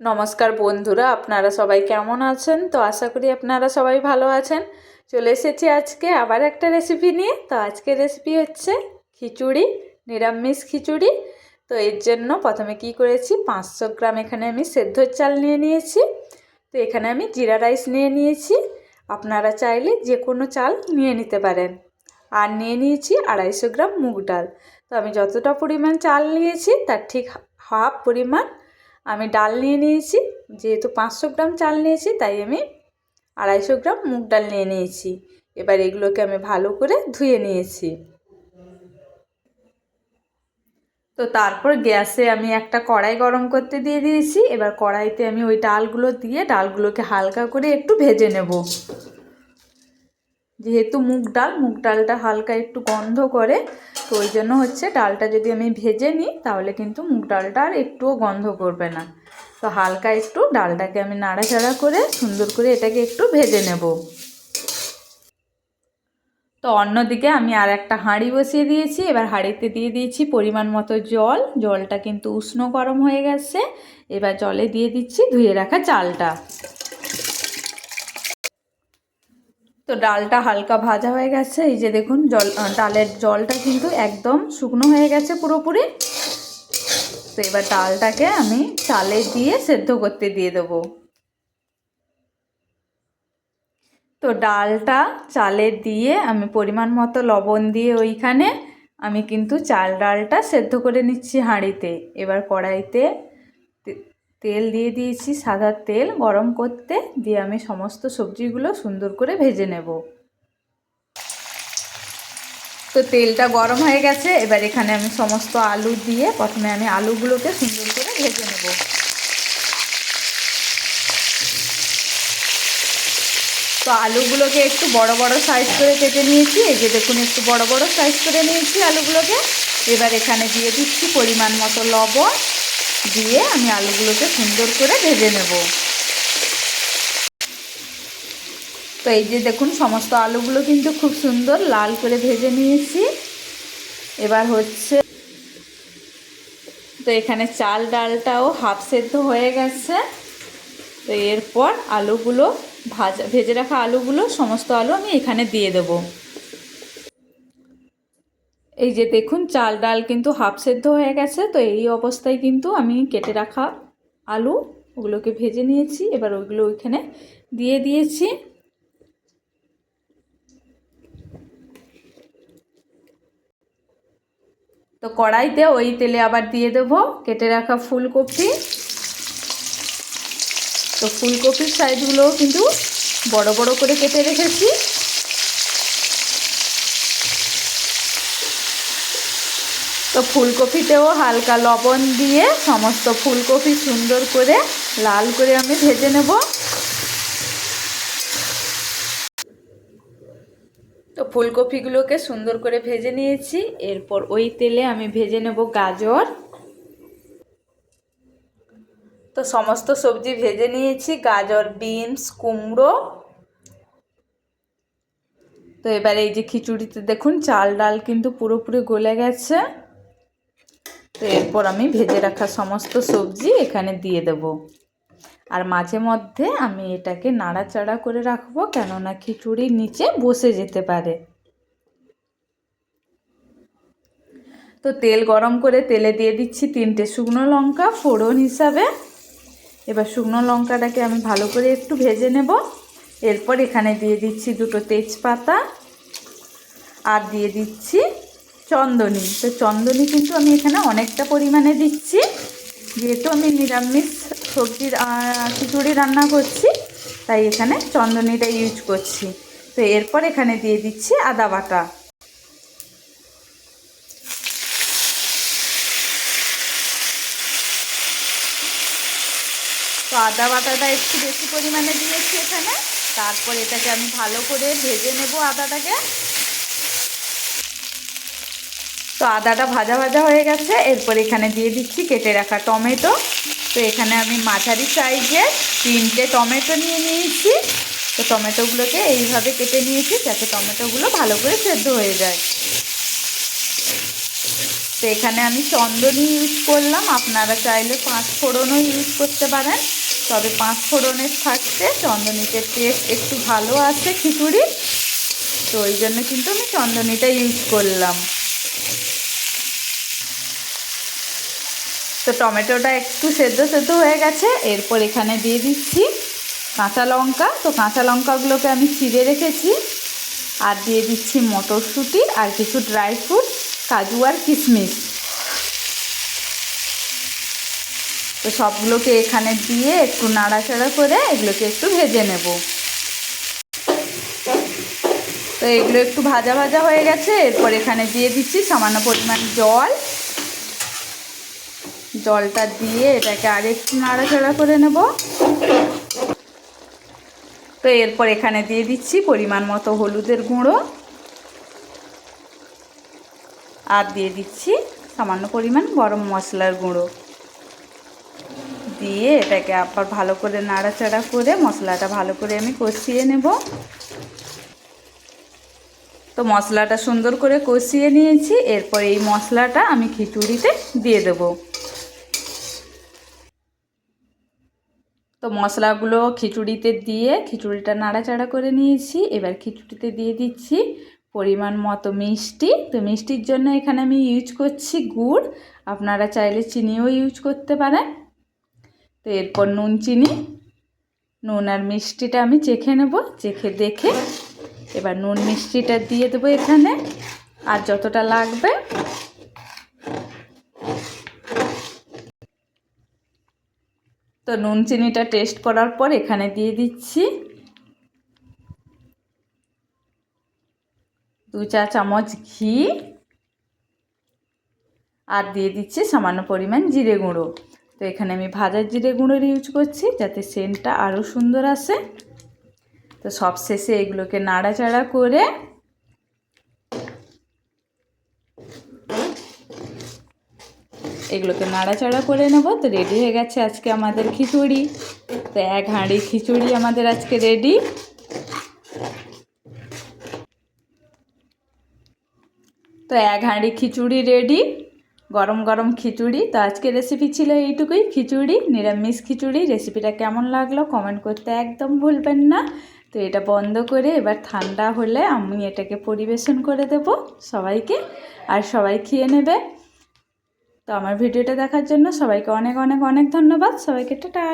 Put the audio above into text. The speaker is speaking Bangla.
নমস্কার বন্ধুরা, আপনারা সবাই কেমন আছেন? তো আশা করি আপনারা সবাই ভালো আছেন। চলে এসেছি আজকে আবার একটা রেসিপি নিয়ে। তো আজকের রেসিপি হচ্ছে খিচুড়ি, নিরামিষ খিচুড়ি। তো এর জন্য প্রথমে কি করেছি? পাঁচশো গ্রাম এখানে আমি সেদ্ধ চাল নিয়ে নিয়েছি। তো এখানে আমি জিরা রাইস নিয়ে নিয়েছি। আপনারা চাইলে যে কোনো চাল নিয়ে নিতে পারেন। আর নিয়ে নিয়েছি আড়াইশো গ্রাম মুগ ডাল। তো আমি যতটা পরিমাণ চাল নিয়েছি, তার ঠিক হাফ পরিমাণ আমি ডাল নিয়ে নিয়েছি, যেহেতু পাঁচশো গ্রাম চাল নিয়েছি, তাই আমি আড়াইশো গ্রাম মুগ ডাল নিয়ে নিয়েছি। এবার এগুলোকে আমি ভালো করে ধুয়ে নিয়েছি। তো তারপর গ্যাসে আমি একটা কড়াই গরম করতে দিয়ে দিয়েছি। এবার কড়াইতে আমি ওই ডালগুলো দিয়ে ডালগুলোকে হালকা করে একটু ভেজে নেব। যেহেতু মুগ ডাল, মুগ ডালটা হালকা একটু গন্ধ করে, তো ওই জন্য হচ্ছে ডালটা যদি আমি ভেজে নিই, তাহলে কিন্তু মুগ ডালটা আর একটুও গন্ধ করবে না। তো হালকা একটু ডালটাকে আমি নাড়াচাড়া করে সুন্দর করে এটাকে একটু ভেজে নেব। তো অন্যদিকে আমি আর একটা হাঁড়ি বসিয়ে দিয়েছি, এবার হাঁড়িতে দিয়ে দিয়েছি পরিমাণ মতো জল। জলটা কিন্তু উষ্ণ গরম হয়ে গেছে, এবার জলে দিয়ে দিচ্ছি ধুয়ে রাখা চালটা। তো ডালটা হালকা ভাজা হয়ে গেছে। এই যে দেখুন, জল ডালের জলটা কিন্তু একদম শুকনো হয়ে গেছে পুরোপুরি। তো এবার ডালটাকে আমি চালে দিয়ে সেদ্ধ করতে দিয়ে দেবো। তো ডালটা চালে দিয়ে আমি পরিমাণ মতো লবণ দিয়ে ওইখানে আমি কিন্তু চাল ডালটা সেদ্ধ করে নিচ্ছি হাঁড়িতে। এবার কড়াইতে তেল দিয়ে দিয়েছি সাদা তেল গরম করতে, দিয়ে আমি সমস্ত সবজিগুলো সুন্দর করে ভেজে নেব। তো তেলটা গরম হয়ে গেছে, এবার এখানে আমি সমস্ত আলু দিয়ে প্রথমে আমি আলুগুলোকে সুন্দর করে ভেজে নেব। তো আলুগুলোকে একটু বড় বড় সাইজ করে কেটে নিয়েছি, এই যে দেখুন একটু বড় বড় সাইজ করে নিয়েছি আলুগুলোকে। এবার এখানে দিয়ে দিচ্ছি পরিমাণ মতো লবণ দিয়ে আমি আলুগুলোকে সুন্দর করে ভেজে নেব। তো এই যে দেখুন, সমস্ত আলুগুলো কিন্তু খুব সুন্দর লাল করে ভেজে নিয়েছি। এবার হচ্ছে, তো এখানে চাল ডালটাও হাফ সেদ্ধ হয়ে গেছে। তো এরপর আলুগুলো ভাজা, ভেজে রাখা আলুগুলো, সমস্ত আলু আমি এখানে দিয়ে দেবো। এই যে দেখুন, চাল ডাল কিন্তু হাফ সেদ্ধ হয়ে গেছে, তো এই অবস্থায় কিন্তু আমি কেটে রাখা আলু, ওগুলোকে ভেজে নিয়েছি। এবার ওইগুলো ওইখানে দিয়ে দিয়েছি। তো কড়াইতে ওই তেলে আবার দিয়ে দেব কেটে রাখা ফুলকপি। তো ফুলকপির সাইজগুলোও কিন্তু বড় বড় করে কেটে রেখেছি। তো ফুলকপিতেও হালকা লবণ দিয়ে সমস্ত ফুলকপি সুন্দর করে, লাল করে আমি ভেজে নেব। তো ফুলকপিগুলোকে সুন্দর করে ভেজে নিয়েছি। এরপর ওই তেলে আমি ভেজে নেব গাজর। তো সমস্ত সবজি ভেজে নিয়েছি, গাজর, বিনস, কুমড়ো। তো এবার এই যে খিচুড়িতে দেখুন, চাল ডাল কিন্তু পুরোপুরি গলে গেছে। তো এরপর আমি ভেজে রাখা সমস্ত সবজি এখানে দিয়ে দেব। আর মাঝে মধ্যে আমি এটাকে নাড়াচাড়া করে রাখব, কেননা খিচুড়ির নিচে বসে যেতে পারে। তো তেল গরম করে তেলে দিয়ে দিচ্ছি তিনটে শুকনো লঙ্কা ফোড়ন হিসাবে। এবার শুকনো লঙ্কাটাকে আমি ভালো করে একটু ভেজে নেব। এরপর এখানে দিয়ে দিচ্ছি দুটো তেজপাতা। আর দিয়ে দিচ্ছি চন্দনী। তো চন্দনী কিন্তু আমি এখানে অনেকটা পরিমাণে দিচ্ছি। যেহেতু আমি নিরামিষ সবজির খিচুড়ি রান্না করছি, তাই এখানে চন্দনীটা ইউজ করছি। তো এরপর এখানে দিয়ে দিচ্ছি আদা বাটা। তো আদা বাটাটা একটু বেশি পরিমাণে দিয়েছি এখানে। তারপর এটাকে আমি ভালো করে ভেজে নেব আদাটাকে। আদাটা ভাজা ভাজা হয়ে গেছে। এরপর এখানে দিয়ে দিচ্ছি কেটে রাখা টমেটো। তো এখানে আমি মাঝারি সাইজে তিনটে টমেটো নিয়ে নিয়েছি। তো টমেটোগুলোকে এইভাবে কেটে নিয়েছি যাতে টমেটোগুলো ভালো করে সেদ্ধ হয়ে যায়। তো এখানে আমি চন্দনই ইউজ করলাম। আপনারা চাইলে পাঁচ ফোড়নও ইউজ করতে পারেন। তবে পাঁচ ফোড়নের থাকতে চন্দনিতে টেস্ট একটু ভালো আছে খিচুড়ি তো ওই জন্য কিন্তু আমি চন্দনিটা ইউজ করলাম। তো টমেটোটা একটু সেদ্ধ সেদ্ধ হয়ে গেছে। এরপর এখানে দিয়ে দিচ্ছি কাঁচা লঙ্কা। তো কাঁচা লঙ্কাগুলোকে আমি চিড়ে রেখেছি। আর দিয়ে দিচ্ছি মটরশুঁটি আর কিছু ড্রাই ফ্রুট, কাজু আর কিশমিশ। তো সবগুলোকে এখানে দিয়ে একটু নাড়াচাড়া করে এগুলোকে একটু ভেজে নেব। তো এগুলো একটু ভাজা ভাজা হয়ে গেছে। এরপর এখানে দিয়ে দিচ্ছি সামান্য পরিমাণ জল। জলটা দিয়ে এটাকে আর একটু নাড়াচাড়া করে নেব। তো এরপর এখানে দিয়ে দিচ্ছি পরিমাণ মতো হলুদের গুঁড়ো। আর দিয়ে দিচ্ছি সামান্য পরিমাণ গরম মশলার গুঁড়ো। দিয়ে এটাকে আবার ভালো করে নাড়াচাড়া করে মশলাটা ভালো করে আমি কষিয়ে নেব। তো মশলাটা সুন্দর করে কষিয়ে নিয়েছি। এরপর এই মশলাটা আমি খিচুড়িতে দিয়ে দেব। তো মশলাগুলো খিচুড়িতে দিয়ে খিচুড়িটা নাড়াচাড়া করে নিয়েছি। এবার খিচুড়িতে দিয়ে দিচ্ছি পরিমাণ মতো মিষ্টি। তো মিষ্টির জন্য এখানে আমি ইউজ করছি গুড়। আপনারা চাইলে চিনিও ইউজ করতে পারেন। তো এরপর নুন, চিনি, নুন আর মিষ্টিটা আমি চেখে নেব, চেখে দেখে। এবার নুন, মিষ্টিটা দিয়ে দেবো এখানে। আর যতটা লাগবে তো নুন চিনিটা টেস্ট করার পর এখানে দিয়ে দিচ্ছি। দু চা চামচ ঘি। আর দিয়ে দিচ্ছি সামান্য পরিমাণ জিরে গুঁড়ো। তো এখানে আমি ভাজার জিরে গুঁড়োর ইউজ করছি যাতে সেন্টটা আরও সুন্দর আসে। তো সব শেষে এগুলোকে নাড়াচাড়া করে এগুলোকে নাড়াচাড়া করে নেব। তো রেডি হয়ে গেছে আজকে আমাদের খিচুড়ি। তো এক হাঁড়ি খিচুড়ি আমাদের আজকে রেডি তো এক হাঁড়ি খিচুড়ি রেডি গরম গরম খিচুড়ি। তো আজকে রেসিপি ছিল এইটুকুই, খিচুড়ি, নিরামিষ খিচুড়ি। রেসিপিটা কেমন লাগল কমেন্ট করতে একদম ভুলবেন না। তো এটা বন্ধ করে এবার ঠান্ডা হলে আমি এটাকে পরিবেশন করে দেব সবাইকে। আর সবাই খেয়ে নেবে। তো আমার ভিডিওটা দেখার জন্য সবাইকে অনেক অনেক অনেক ধন্যবাদ। সবাইকে টাটা।